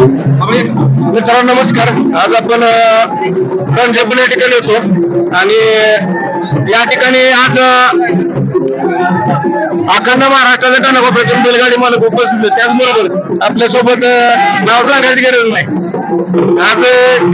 मित्रांनो नमस्कार. आज आपण रणजेपूर या ठिकाणी होतो आणि या ठिकाणी आज अखंड महाराष्ट्राच्या कानाकोपऱ्यातून बैलगाडी मालक उपस्थित त्याचबरोबर आपल्यासोबत नाव सांगायची गरज नाही. आज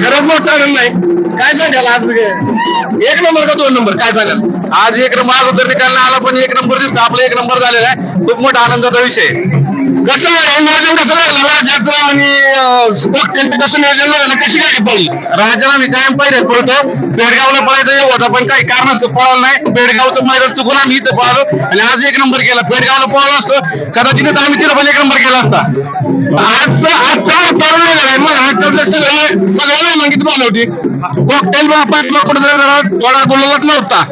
खरंच मोठा आनंद नाही काय सांगाल आज एक नंबर का दोन नंबर? काय सांगाल? आज एक नंबर आज उतर निकाल आला पण एक नंबर दिसतो. आपला एक नंबर झालेला आहे. खूप मोठा आनंदाचा विषय आहे. कसं आहे? नियोजन कसं लागलं राजाचं आणि कॉकटेलचं कसं नियोजन लागलं कशी गाडी पडली राजाला मी कायम पाहिजे पळतो बेडगावला पळायचं हे होता पण काही कारण असतं पळालं नाही. बेडगावचं मैदान चुकून आम्ही इथं पळालो. आणि आज एक नंबर केला. बेडगावला पळालो असतो. कदाचित आम्ही तिथं पण एक नंबर केला असता. आजचा आजचा तरुण आहे मग आजचं सगळं सगळं नाही मागित बनवती कॉकटेल बापात कुठं थोडा गुलाबात नव्हता.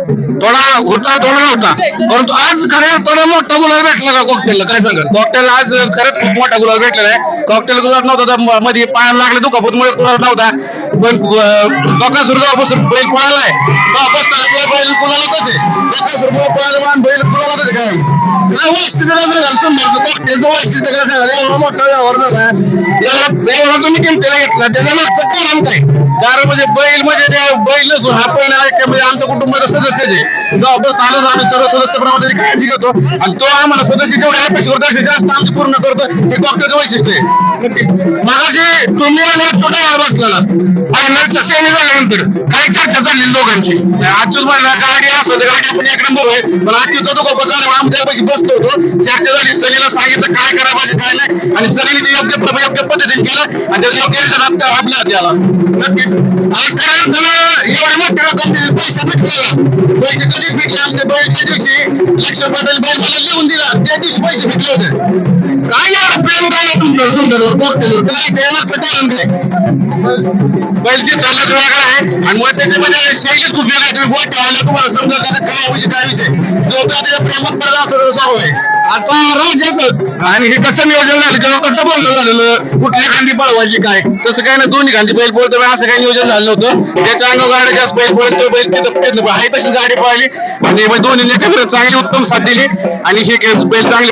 थोडा होता थोडा नव्हता. परंतु आज खऱ्या थोडा मोठा गुलाब भेटला का कॉकटेलला काय सांगा कॉकटेल आज खरंच खूप मोठा गुलाब भेटलेला आहे. कॉकटेल गुलाब नव्हता तर मध्ये पायाला लागले दुखापत दुखापतमुळे गुलाब नव्हता. पण बकासूर जेव्हापासून बैल पळालाय. तेव्हापासून बैल बैल कुणालाच आहे बकासूर पळाला मान बैल कुणालाच आहे काय? एवढा मोठा व्यवहार झाला एवढा तुम्ही किमतीला घेतला त्याच्या मागचं कारण काय? कारण म्हणजे बैल म्हणजे बैल नसून हा सदस्याचे जो अभ्यास आला तर आम्ही सर्व सदस्यप्रमाणे त्याची काळजी घेतो आणि तो आम्हाला सदस्य जेवढे अपेक्षा करतो त्यापेक्षा जास्त आमची पूर्ण करतो. हे डॉक्टरचं वैशिष्ट्य आहे. नक्कीच. मगाशी तुम्ही आणि आज छोटा वेळ बसलेला फायनलच्या सेमी झाल्यानंतर काय चर्चा चालली दोघांची. अच्युत म्हणला गाडी असं गाडी आपण एक नंबर होय पण अच्युतचा तो गोपा झाला आम्ही त्यापाशी बसलो होतो. चर्चा झाली सनीला सांगितलं काय करा पाहिजे काय नाही. आणि सनीने ते योग्य योग्य पद्धतीने केलं. आणि त्याचा योग्य रिझल्ट आपल्या आपल्या हाती आला. नक्कीच. आज कारण एवढी मोठी रक्कम दिली, पैसे पैसे कधीच भेटले आमच्या बळीच्या दिवशी लक्ष पाटील बैल मला लिहून दिला त्या दिवशी पैसे भेटले होते काय एवढं प्रेम काय तुमचं? सुंदर बघतेवर काय त्याला कारण काय? बैलची चालत वेगळा आहे. आणि मग त्याच्यामध्ये शैलीच खूप वेगळी आहे. तुम्ही बोट ठेवायला तुम्हाला समजा त्याचा म्हणजे काय विषय काय विषय जो का त्याच्या प्रेमात पडला असतो तो सर्व आता राज्याचं आणि हे कसं नियोजन झालं? किंवा कसं बोलणं झालेलं? कुठल्या खांदी पळवायची काय? तसं काय नाही दोन्ही खांदी बैल पळतो असं काही नियोजन झालं होतं त्याच्या अंगावर गाडी जास्त बैल पळतो बैल तिथं प्रयत्न आहे तशी गाडी पळाली. आणि मग दोन्ही एकत्र चांगली उत्तम साथ दिली आणि ही बैल चांगली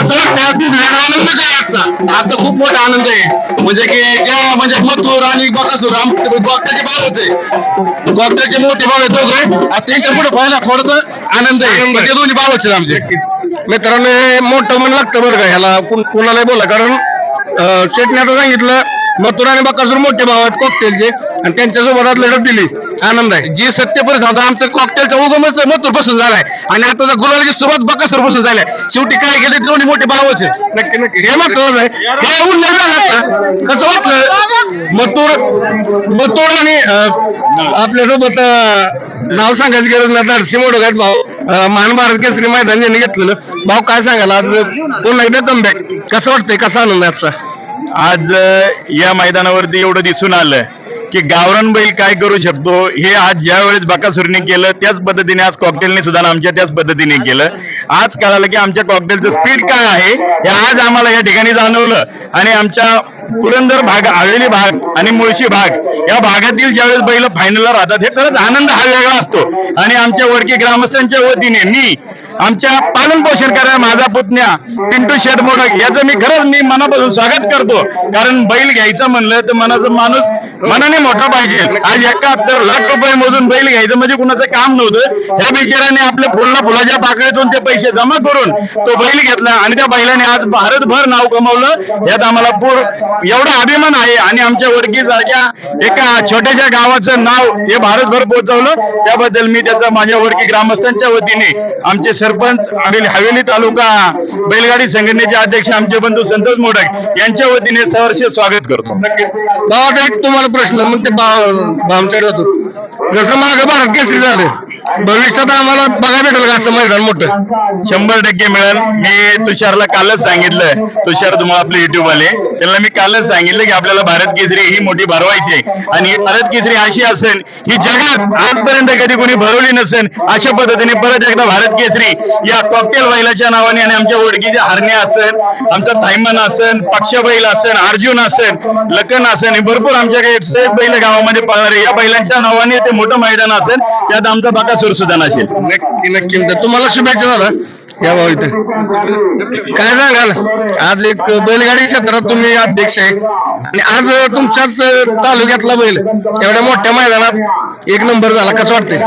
असं वाटतं वेगळा आनंद काय आजचा. आजचा खूप मोठा आनंद आहे. म्हणजे की ज्या म्हणजे मथुर आणि बकासूर गोगटाचे भावच आहे. गोगटाचे मोठे भाव आता त्यांच्या पुढे पाहायला थोडस आनंद आहे. ते दोन्ही भावच आहेत आमचे. मित्रांनो हे मोठं मन लागतं बरं का ह्याला. कुण- कुणालाही बोला कारण शेटने आता सांगितलं मथुर आणि बकासूर मोठे भाव आहेत कॉकटेलचे आणि त्यांच्यासोबत आज लढत दिली. आनंद आहे. जी सत्य परिस्थिती आता आमचं कॉकटेलचा उगमच मथुरपासून झालाय. आणि आता जर गुलालाची सुरुवात बकासूरपासून झाल्या शेवटी काय केले दोन्ही मोठे भावच नक्की नक्की. हे महत्वाचं आहे. हे उल्लेख झाला आता. कसं वाटलं? मथुर मथुर आणि आपल्यासोबत नाव सांगायची गरज नाही. नरसिंह मोडगाट भाऊ अं, महान भारत केसरी मैदान यांनी घेतलेलं. भाऊ काय सांगाल? आज पुन्हा एकदा कमबॅक कसं वाटतंय? कसा आनंद आजचा? आज या मैदानावरती एवढं दिसून आलं. की गावरान बैल काय करू शकतो? हे आज ज्या वेळेस बाकासुरीने केलं त्याच पद्धतीने आज कॉकटेलने सुद्धा आमच्या त्याच पद्धतीने केलं. आज कळालं की आमच्या कॉकटेलचं स्पीड काय आहे हे आज आम्हाला या ठिकाणी जाणवलं. आणि आमच्या पुरंदर भाग हवेली भाग आणि मुळशी भाग या भागातील ज्यावेळेस बैल फायनलला राहतात हे खरंच आनंद हा वेगळा असतो. आणि आमच्या वडकी ग्रामस्थांच्या वतीने मी आमच्या पालन पोषण करणाऱ्या माझा पुतण्या पिंटू शेठ मोडक याचं मी खरंच मी मनापासून स्वागत करतो. कारण बैल घ्यायचं म्हणलं तर मनाचा माणूस मनाने मोठा पाहिजे. आज एकाहत्तर लाख रुपये मोजून बैल घ्यायचं म्हणजे कुणाचं काम नव्हतं. त्या बिचाराने आपल्या फुलला फुलाच्या पाकळीतून ते पैसे जमा करून तो बैल घेतला आणि त्या बैलाने आज भारतभर नाव कमवलं. यात आम्हाला पूर एवढा अभिमान आहे आणि आमच्या वडकी सारख्या एका छोट्याशा गावाचं नाव हे भारतभर पोहोचवलं. त्याबद्दल मी त्याचा माझ्या वडकी ग्रामस्थांच्या वतीने आमचे सरपंच हवेली हवेली तालुका बैलगाडी संघटनेचे अध्यक्ष आमचे बंधू संतोष मोडक यांच्या वतीने सहर्ष स्वागत करतो. नक्कीच. तुम्हाला प्रश्न मग ते भामचड जातो जसं माग भारत केसरी झालं भविष्यात आम्हाला बघा भेटेल का असं मैदान मोठं? शंभर टक्के मिळेल. मी तुषारला कालच सांगितलं तुषार तुम्हाला आपले युट्यूब आले त्यांना मी कालच सांगितलं की आपल्याला भारत केसरी ही मोठी भरवायची आहे. आणि भारत केसरी अशी असेल ही जगात आजपर्यंत कधी कोणी भरवली नसेल अशा पद्धतीने परत एकदा भारत केसरी या कॉकटेल बैलाच्या नावाने आणि आमच्या ओळखीचे हरणे असेल आमचा थायमन असेल पक्षबैल असेल अर्जुन असेल लखन असेल हे भरपूर आमच्याकडे बैल गावामध्ये पळणारे या बैलांच्या नावाने ते मोठं मैदान असेल त्यात आमचा बाकासूर सुद्धा नसेल. नक्की नक्की. तुम्हाला शुभेच्छा झाला या भाऊ इथे. काय सांगाल? आज एक बैलगाडी क्षेत्रात तुम्ही अध्यक्ष आहे. आणि आज तुमच्याच तालुक्यातला बैल एवढ्या मोठ्या मैदानात एक नंबर झाला. कसं वाटतंय?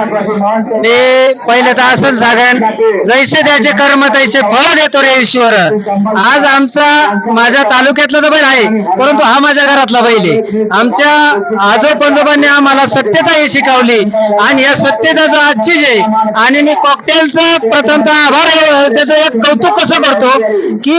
ते पहिले तर असंच सांगेन जैसे त्याचे कर्म तैसे फळ देतो रे ईश्वर. आज आमचा माझ्या तालुक्यातला तर बैल आहे परंतु हा माझ्या घरातला बैल आहे. आमच्या आजो पंजोबांनी आम्हाला सत्यता हे शिकवली. आणि या सत्यतेचं आज जे आहे आणि मी कॉकटेलचा प्रथमतः आभार आहे, त्याचं एक कौतुक कसं करतो की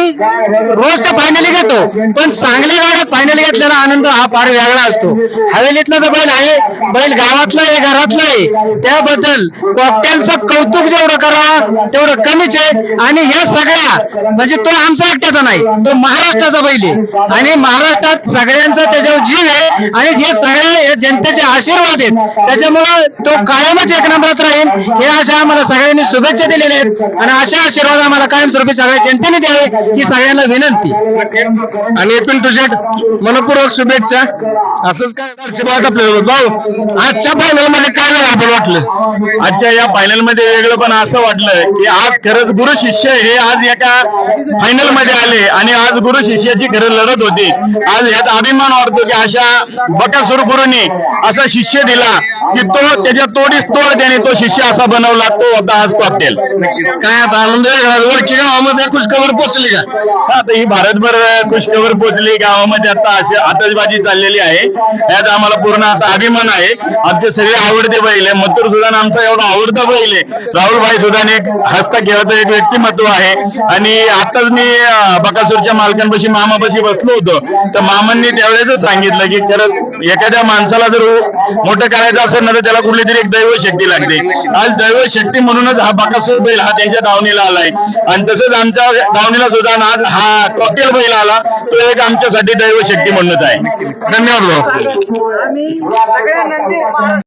रोज तर फायनली घेतो पण चांगली गाड्यात फायनली घेतलेला आनंद हा फार वेगळा असतो. हवेलीतला जो बैल आहे बैल गावातला आहे घरातला आहे त्याबद्दल कॉकटेलचं कौतुक जेवढं करा तेवढं कमीच आहे. आणि या सगळ्या म्हणजे तो आमचा एकट्याचा नाही तो महाराष्ट्राचा बैल आहे. आणि महाराष्ट्रात सगळ्यांचा त्याच्यावर जीव आहे. आणि हे सगळे जनतेचे आशीर्वाद आहेत. त्याच्यामुळं तो कायमच एक नंबरात राहील. हे अशा आम्हाला सगळ्यांनी शुभेच्छा दिलेल्या आहेत. आणि अशा आशीर्वाद आम्हाला कायमस्वरूपी सगळ्या जनतेने द्यावे ही सगळ्यांना विनंती. आणि पिंटू तुझ्या मनपूर्वक शुभेच्छा. असंच काय आशीर्वाद आपल्याला? भाऊ आजच्या फायनलमध्ये काय आपण वाटलं? आजच्या या फायनलमध्ये वेगळं पण असं वाटलं की आज खरंच गुरु शिष्य हे आज एका फायनलमध्ये आले आणि आज गुरु शिष्याची खरं लढत होती. आज यात अभिमान वाटतो की अशा बकासूर गुरुनी असा शिष्य दिला की तो त्याच्या तोडीस तोड त्याने तो शिष्य असा बनवला तो होता आज कॉकटेल काय आता आनंद वेगळा ओळखी गावामध्ये खुशखबर पोहोचली का? हा, आता ही भारतभर खुशखबर पोहोचली. गावामध्ये आता अशी आतषबाजी चाललेली आहे. यात आम्हाला पूर्ण असा अभिमान आहे. आमचे सगळे आवडते बैल आहे. मथुर सुद्धा आमचा एवढा आवडता बैल आहे. राहुल भाई सुद्धा एक हसता खेळाचं एक व्यक्तिमत्व आहे. आणि आताच मी बकासूरच्या मालकांपाशी मामापाशी बसलो होतो. तर मामांनी त्यावेळेस सांगितलं की खरंच एखाद्या माणसाला जर मोठं करायचं असेल ना तर त्याला कुठली तरी एक दैव शक्ती लागते. आज दैव शक्ती म्हणूनच हा बकासूर बैल हा त्यांच्या दावणीला आलाय. आणि तसंच आमच्या दावणीला सुद्धा आज हा कॉकटेल बैल आला तो एक आमच्यासाठी दैव शक्ती म्हणूनच आहे. धन्यवाद भाऊ.